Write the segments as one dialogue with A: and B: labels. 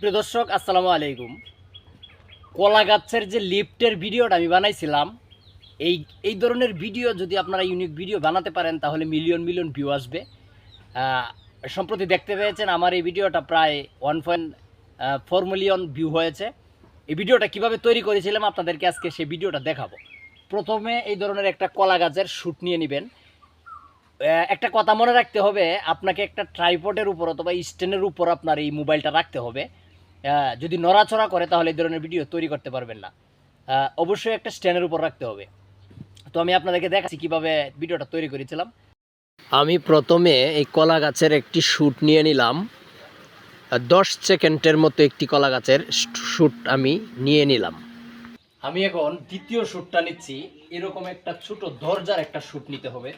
A: প্রিয় দর্শক, আসসালামু আলাইকুম। কলা গাছের যে লিফটের ভিডিওটা আমি বানাইছিলাম, এই এই ধরনের ভিডিও যদি আপনারা ইউনিক ভিডিও বানাতে পারেন, তাহলে মিলিয়ন মিলিয়ন ভিউ আসবে। সম্প্রতি দেখতে পেয়েছেন, আমার এই ভিডিওটা প্রায় one point four million view হয়েছে। এই ভিডিওটা কীভাবে তৈরি করেছিলাম আপনাদেরকে আজকে সেই ভিডিওটা দেখাবো। প্রথমে এই ধরনের একটা কলা গাছের শ্যুট নিয়ে নেবেন। একটা কথা মনে রাখতে হবে, আপনাকে একটা ট্রাইপডের উপর অথবা স্ট্যান্ডের উপর আপনার এই মোবাইলটা রাখতে হবে। যদি নড়াচড়া করে, তাহলে এই ধরনের ভিডিও তৈরি করতে পারবেন না। অবশ্যই একটা স্ট্যান্ডের উপর রাখতে হবে। তো আমি আপনাদেরকে দেখাচ্ছি কীভাবে ভিডিওটা তৈরি করেছিলাম। আমি প্রথমে এই কলা গাছের একটি শ্যুট নিয়ে নিলাম। দশ সেকেন্ডের মতো একটি কলা গাছের শ্যুট আমি নিয়ে নিলাম। আমি এখন দ্বিতীয় শ্যুটটা নিচ্ছি। এরকম একটা ছোট দরজার একটা শ্যুট নিতে হবে।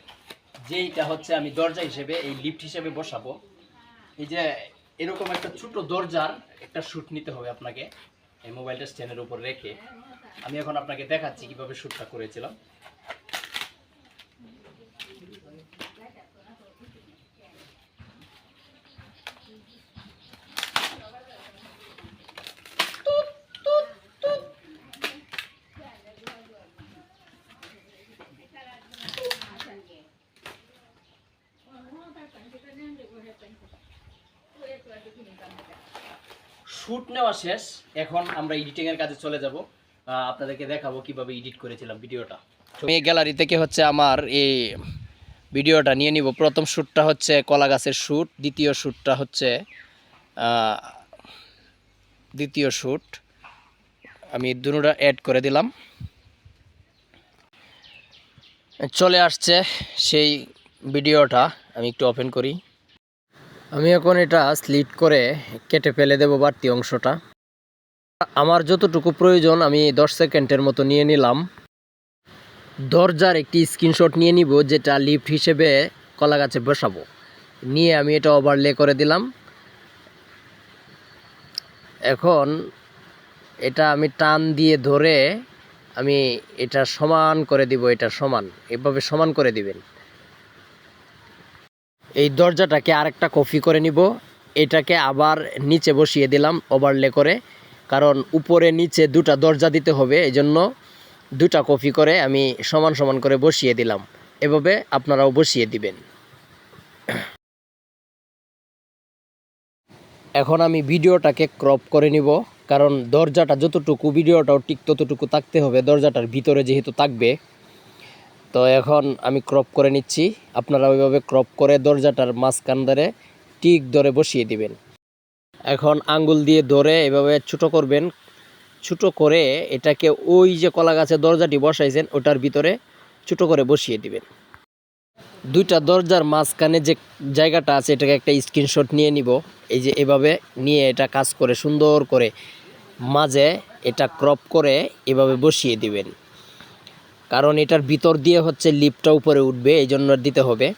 A: যেইটা হচ্ছে আমি দরজা হিসেবে, এই লিফট হিসেবে বসাবো। এই যে এরকম একটা ছোট দরজার একটা শ্যুট নিতে হবে আপনাকে এই মোবাইলটা স্ট্যান্ডের উপর রেখে। আমি এখন আপনাকে দেখাচ্ছি কীভাবে শ্যুটটা করেছিলাম। শ্যুট নেওয়া শেষ। এখন আমরা এডিটিং এর কাজে চলে যাব। আপনাদেরকে দেখাবো কীভাবে এডিট করেছিলাম ভিডিওটা। আমি গ্যালারি থেকে হচ্ছে আমার এই ভিডিওটা নিয়ে নিব। প্রথম শ্যুটটা হচ্ছে কলা গাছের শ্যুট দ্বিতীয় শ্যুটটা হচ্ছে দ্বিতীয় শ্যুট আমি দুটোটা অ্যাড করে দিলাম। চলে আসছে সেই ভিডিওটা। আমি একটু ওপেন করি। আমি এখন এটা স্লিট করে কেটে ফেলে দেব বাড়তি অংশটা। আমার যতটুকু প্রয়োজন, আমি দশ সেকেন্ডের মতো নিয়ে নিলাম। দরজার একটি স্ক্রিনশট নিয়ে নিব, যেটা লিফট হিসেবে কলা গাছে বসাবো। নিয়ে আমি এটা ওভারলে করে দিলাম। এখন এটা আমি টান দিয়ে ধরে আমি এটা সমান করে দিব, এটা সমান। এভাবে সমান করে দিবেন। এই দরজাটাকে আরেকটা কপি করে নিব। এটাকে আবার নিচে বসিয়ে দিলাম ওভারলে করে, কারণ উপরে নিচে দুটা দরজা দিতে হবে এই জন্য দুটা কপি করে আমি সমান সমান করে বসিয়ে দিলাম। এভাবে আপনারাও বসিয়ে দিবেন। এখন আমি ভিডিওটাকে ক্রপ করে নিব, কারণ দরজাটা যতটুকু, ভিডিওটাও ঠিক ততটুকু থাকতে হবে, দরজাটার ভিতরে যেহেতু থাকবে। তো এখন আমি ক্রপ করে নিচ্ছি। আপনারা ওইভাবে ক্রপ করে দরজাটার মাঝখান ধরে টিক ধরে বসিয়ে দিবেন। এখন আঙ্গুল দিয়ে ধরে এভাবে ছোটো করবেন। ছোটো করে এটাকে ওই যে কলা গাছের দরজাটি বসাইছেন, ওটার ভিতরে ছোটো করে বসিয়ে দিবেন। দুইটা দরজার মাঝখানে যে জায়গাটা আছে, এটাকে একটা স্ক্রিনশট নিয়ে নিব। এই যে এভাবে নিয়ে এটা কাজ করে সুন্দর করে মাঝে এটা ক্রপ করে এভাবে বসিয়ে দিবেন। কারণ এটার ভিতর দিয়ে হচ্ছে লিফটটা উপরে উঠবে এই জন্য দিতে হবে।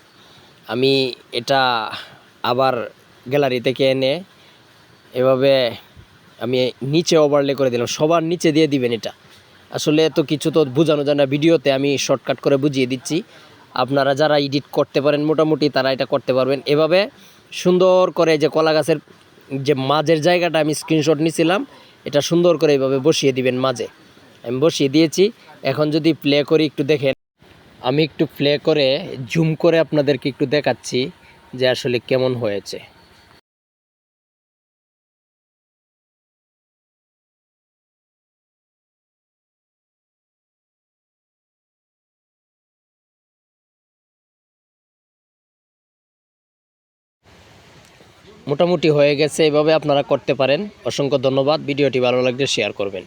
A: আমি এটা আবার গ্যালারি থেকে এনে এভাবে আমি নিচে ওভারলে করে দিলাম। সবার নিচে দিয়ে দিবেন এটা। আসলে এত কিছু তো বোঝানো যায় না। ভিডিওতে আমি শর্টকাট করে বুঝিয়ে দিচ্ছি। আপনারা যারা এডিট করতে পারেন, মোটামুটি তারা এটা করতে পারবেন। এভাবে সুন্দর করে যে কলা গাছের যে মাঝের জায়গাটা আমি স্ক্রিনশট নিছিলাম, এটা সুন্দর করে এভাবে বসিয়ে দিবেন মাঝে। আমি বসিয়ে দিয়েছি। এখন যদি প্লে করি একটু দেখেন। আমি একটু প্লে করে জুম করে আপনাদেরকে একটু দেখাচ্ছি যে আসলে কেমন হয়েছে। মোটামুটি হয়ে গেছে, এভাবে আপনারা করতে পারেন। অসংখ্য ধন্যবাদ। ভিডিওটি ভালো লাগলে শেয়ার করবেন।